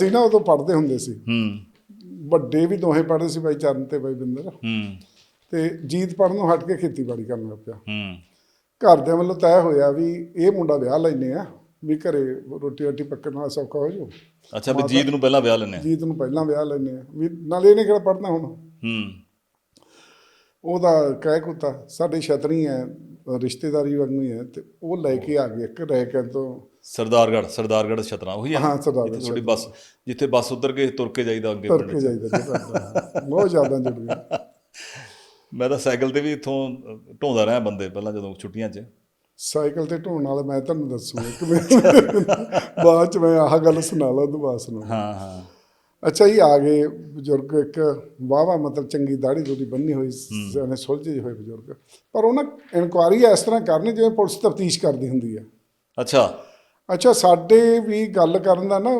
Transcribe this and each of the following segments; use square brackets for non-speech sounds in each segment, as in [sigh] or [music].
ਅਸੀਂ ਨਾ ਉਦੋਂ ਪੜ੍ਹਦੇ ਹੁੰਦੇ ਸੀ। ਹੂੰ। ਵੱਡੇ ਵੀ ਦੋਹੇ ਪੜ੍ਹਦੇ ਸੀ ਬਾਈ ਚਰਨ ਤੇ ਬਾਈ ਬਿੰਦਰ। ਹੂੰ। ਤੇ ਜੀਤ ਪੜ੍ਹਨੋਂ ਹਟ ਕੇ ਖੇਤੀਬਾੜੀ ਕਰਨ ਲੱਗ ਪਿਆ। ਹੂੰ। ਘਰਦਿਆਂ ਵੱਲੋਂ ਤੈਅ ਹੋਇਆ ਵੀ ਇਹ ਮੁੰਡਾ ਵਿਆਹ ਲੈਨੇ ਆ ਵੀ ਘਰੇ ਰੋਟੀ ਰਾਟੀ ਪੱਕਣ ਨਾਲ ਸੌਖਾ ਹੋ ਜਾਊ। ਅੱਛਾ ਵੀ ਜੀਤ ਨੂੰ ਪਹਿਲਾਂ ਵਿਆਹ ਲੈਣੇ ਜੀਤ ਨੂੰ ਪਹਿਲਾਂ ਵਿਆਹ ਲੈਨੇ ਆ। ਵੀ ਨਾਲੇ ਇਹਨੇ ਕਿਹੜਾ ਪੜ੍ਹਨਾ ਹੁਣ? ਹੂੰ। ਉਹਦਾ ਕਹਿ ਕੁੱਤਾ ਸਾਡੇ ਛਤਰੀ ਹੈ ਰਿਸ਼ਤੇਦਾਰੀ ਵਾਂਗੂ ਹੀ ਹੈ ਤੇ ਉਹ ਲੈ ਕੇ ਆ ਗਏ ਇੱਕ ਰਹਿ ਕੇ ਤੋਂ। ਸਰਦਾਰਗੜ੍ਹ ਸਰਦਾਰਗੜ੍ਹ ਛਤਰਾ ਉਹੀ ਆ? ਹਾਂ, ਸਰਦਾਰਗੜ੍ਹ ਜਿੱਥੇ ਤੁਹਾਡੀ ਬੱਸ ਜਿੱਥੇ ਬੱਸ ਉਤਰ ਕੇ ਤੁਰ ਕੇ ਜਾਈਦਾ ਅੱਗੇ ਤੁਰ ਪਿੰਡ ਕੇ ਚ। ਜਾਈਦਾ ਜੀ। ਬਹੁਤ ਜ਼ਿਆਦਾ ਜੁੜ ਗਿਆ। [laughs] ਮੈਂ ਤਾਂ ਸਾਈਕਲ ਤੇ ਵੀ ਇੱਥੋਂ ਢੋਂਦਾ ਰਿਹਾ ਬੰਦੇ ਪਹਿਲਾਂ ਜਦੋਂ ਛੁੱਟੀਆਂ 'ਚ। ਸਾਈਕਲ ਤੇ ਢੋਣ ਵਾਲਾ ਮੈਂ ਤੁਹਾਨੂੰ ਦੱਸੂਗਾ ਕਿ ਬਾਅਦ ਚ ਮੈਂ ਆਹ ਗੱਲ ਸੁਣਾ ਲਾ ਬਾਅਦ ਸੁਣਾ ਹਾਂ ਹਾਂ। ਅੱਛਾ ਜੀ ਆ ਗਏ ਬਜ਼ੁਰਗ ਇੱਕ ਵਾਵਾ ਮਤਲਬ ਚੰਗੀ ਦਾੜੀ ਦੂੜੀ ਬੰਨੀ ਹੋਈ ਸਿਆਣੇ ਸੁਲਝੇ ਹੋਏ ਬਜ਼ੁਰਗ। ਪਰ ਉਹ ਨਾ ਇਨਕੁਆਰੀ ਇਸ ਤਰ੍ਹਾਂ ਕਰਨੀ ਜਿਵੇਂ ਪੁਲਿਸ ਤਫਤੀਸ਼ ਕਰਦੀ ਹੁੰਦੀ ਹੈ ਅੱਛਾ। ਅੱਛਾ ਸਾਡੇ ਵੀ ਗੱਲ ਕਰਨ ਦਾ ਨਾ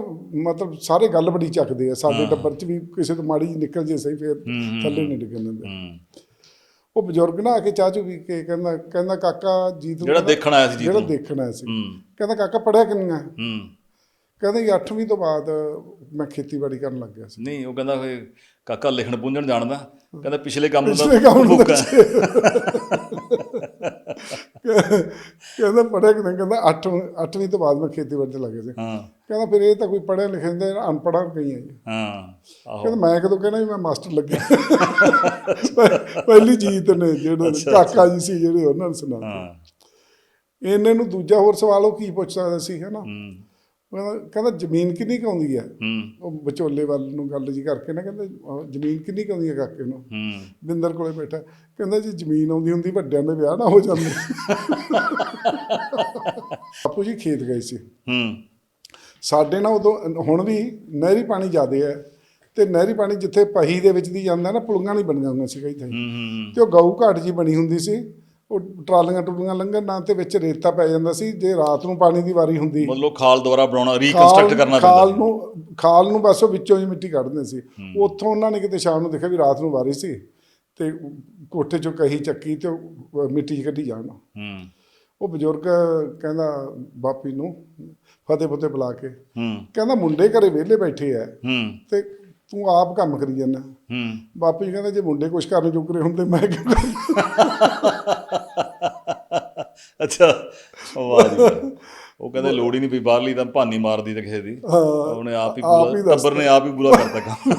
ਮਤਲਬ ਸਾਰੇ ਗੱਲ ਬੜੀ ਚੱਕਦੇ ਆ। ਸਾਡੇ ਟੱਬਰ ਚ ਵੀ ਕਿਸੇ ਤੋਂ ਮਾੜੀ ਜਿਹੀ ਨਿਕਲ ਜੇ ਸਹੀ ਫੇਰ ਥੱਲੇ ਨਹੀਂ ਡਿੱਗਣ ਦਿੰਦੇ। ਉਹ ਬਜ਼ੁਰਗ ਨਾ ਆ ਕੇ ਚਾਹ ਚੂ ਪੀ ਕੇ ਕਹਿੰਦਾ ਕਹਿੰਦਾ ਕਾਕਾ ਜੀਤ ਨੂੰ ਜਿਹੜਾ ਦੇਖਣ ਆਇਆ ਸੀ ਜੀਤ ਜਿਹੜਾ ਦੇਖਣ ਆਇਆ ਸੀ। ਕਹਿੰਦਾ ਕਾਕਾ ਪੜਿਆ ਕਿੰਨਾ ਹੂੰ? ਕਹਿੰਦਾ ਜੀ 8ਵੀਂ ਤੋਂ ਬਾਅਦ ਮੈਂ ਖੇਤੀਬਾੜੀ ਕਰਨ ਲੱਗ ਗਿਆ ਸੀ। ਨਹੀਂ ਉਹ ਕਹਿੰਦਾ ਹੋਏ ਕਾਕਾ ਲਿਖਣ ਪੁੰਝਣ ਜਾਣਦਾ ਕਹਿੰਦਾ ਪਿਛਲੇ ਕੰਮ ਨੂੰ ਭੁੱਖਾ ਕਹਿੰਦਾ ਪੜਿਆ ਕਿ ਨਹੀਂ? ਕਹਿੰਦਾ 8 8ਵੀਂ ਤੋਂ ਬਾਅਦ ਮੈਂ ਖੇਤੀਬਾੜੀ ਤੇ ਲੱਗ ਸੀ। ਹਾਂ। ਕਹਿੰਦਾ ਫਿਰ ਇਹ ਤਾਂ ਕੋਈ ਪੜਿਆ ਲਿਖਿਆ ਦੇ ਅਨਪੜ੍ਹਾਂ ਕਈਆਂ ਜੀ। ਹਾਂ ਆਹੋ। ਕਹਿੰਦਾ ਮੈਂ ਕਦੋਂ ਕਹਿਣਾ ਵੀ ਮੈਂ ਮਾਸਟਰ ਲੱਗਿਆ। ਪਹਿਲੀ ਜੀਤ ਨੇ ਜਿਹੜੇ ਕਾਕਾ ਜੀ ਸੀ ਜਿਹੜੇ ਉਹਨਾਂ ਨੇ ਸੁਣਾ ਹਾਂ। ਇਹਨੇ ਨੂੰ ਦੂਜਾ ਹੋਰ ਸਵਾਲ ਉਹ ਕੀ ਪੁੱਛ ਸਕਦਾ ਸੀ ਹਨਾ? ਹੂੰ। ਉਹ ਕਹਿੰਦਾ- ਜ਼ਮੀਨ ਕਿੰਨੀ ਕੁ ਆਉਂਦੀ ਹੈ ਹੂੰ। ਉਹ ਵਿਚੋਲੇ ਵੱਲ ਨੂੰ ਗੱਲ ਜੀ ਕਰਕੇ ਨਾ ਕਹਿੰਦਾ ਜ਼ਮੀਨ ਕਿੰਨੀ ਕੁ ਆਉਂਦੀ ਹੈ ਕਾਕੇ ਨੂੰ? ਹੂੰ। ਬਿੰਦਰ ਕੋਲੇ ਬੈਠਾ ਕਹਿੰਦਾ ਜੀ ਜ਼ਮੀਨ ਆਉਂਦੀ ਹੁੰਦੀ ਵੱਡਿਆਂ ਦੇ ਵਿਆਹ ਨਾ ਹੋ ਜਾਂਦੇ। ਬਾਪੂ ਜੀ ਖੇਤ ਗਏ ਸੀ। ਹੂੰ। ਸਾਡੇ ਨਾਲ ਉਦੋਂ ਹੁਣ ਵੀ ਨਹਿਰੀ ਪਾਣੀ ਜ਼ਿਆਦੇ ਹੈ ਤੇ ਨਹਿਰੀ ਪਾਣੀ ਜਿੱਥੇ ਪਹੀ ਦੇ ਵਿੱਚ ਦੀ ਜਾਂਦਾ ਨਾ ਪੁਲੀਆਂ ਨਹੀਂ ਬਣੀਆਂ ਹੁੰਦੀਆਂ ਸੀ ਕਈ ਥਾਂ ਹੂੰ ਹੂੰ ਤੇ ਉਹ ਗਊ ਘਾਟ ਜੀ ਬਣੀ ਹੁੰਦੀ ਸੀ। ਉਹ ਟਰਾਲੀਆਂ ਟੁਲੀਆਂ ਲੰਘਣ ਨਾਲ ਤੇ ਵਿੱਚ ਰੇਤਾ ਪੈ ਜਾਂਦਾ ਸੀ ਜੇ ਰਾਤ ਨੂੰ ਪਾਣੀ ਦੀ ਵਾਰੀ ਹੁੰਦੀ। ਮਤਲਬ ਖਾਲ ਦੁਬਾਰਾ ਬਣਾਉਣਾ ਰੀਕਨਸਟਰਕਟ ਕਰਨਾ ਖਾਲ ਪੈਂਦਾ ਨੂੰ ਖਾਲ ਨੂੰ ਬਸ ਉਹ ਵਿੱਚੋਂ ਹੀ ਮਿੱਟੀ ਕੱਢਦੇ ਸੀ। ਉੱਥੋਂ ਉਹਨਾਂ ਨੇ ਕਿਤੇ ਸ਼ਾਮ ਨੂੰ ਦੇਖਿਆ ਵੀ ਰਾਤ ਨੂੰ ਵਾਰੀ ਸੀ ਤੇ ਕੋਠੇ ਚੋਂ ਕਹੀ ਚੱਕੀ ਤੇ ਮਿੱਟੀ ਕੱਢੀ ਜਾਣ। ਹੂੰ। ਉਹ ਬਜ਼ੁਰਗ ਕਹਿੰਦਾ ਬਾਪੀ ਨੂੰ ਫਤਿਹ ਫਤਿਹ ਬੁਲਾ ਕੇ। ਹੂੰ। ਕਹਿੰਦਾ ਮੁੰਡੇ ਘਰੇ ਵਿਹਲੇ ਬੈਠੇ ਐ ਹੂੰ। ਤੇ ਤੂੰ ਆਪ ਕੰਮ ਕਰੀ ਜਾਂਦਾ। ਹੂੰ। ਬਾਪੂ ਜੀ ਕਹਿੰਦਾ ਜੇ ਮੁੰਡੇ ਕੁਛ ਕਰਨ ਜੋਗਰੇ ਹੁੰਦੇ ਮੈਂ ਕਿਉਂ? ਅੱਛਾ ਵਾਹ ਜੀ। ਉਹ ਕਹਿੰਦੇ ਲੋੜ ਹੀ ਨਹੀਂ ਪਈ ਬਾਹਰਲੀ ਤਾਂ ਭਾਨੀ ਮਾਰਦੀ ਤੇ ਕਿਸੇ ਦੀ। ਉਹਨੇ ਆਪ ਹੀ ਦੱਸ ਟੱਬਰ ਨੇ ਆਪ ਹੀ ਬੁਲਾ ਕਰਤਾ ਕੰਮ।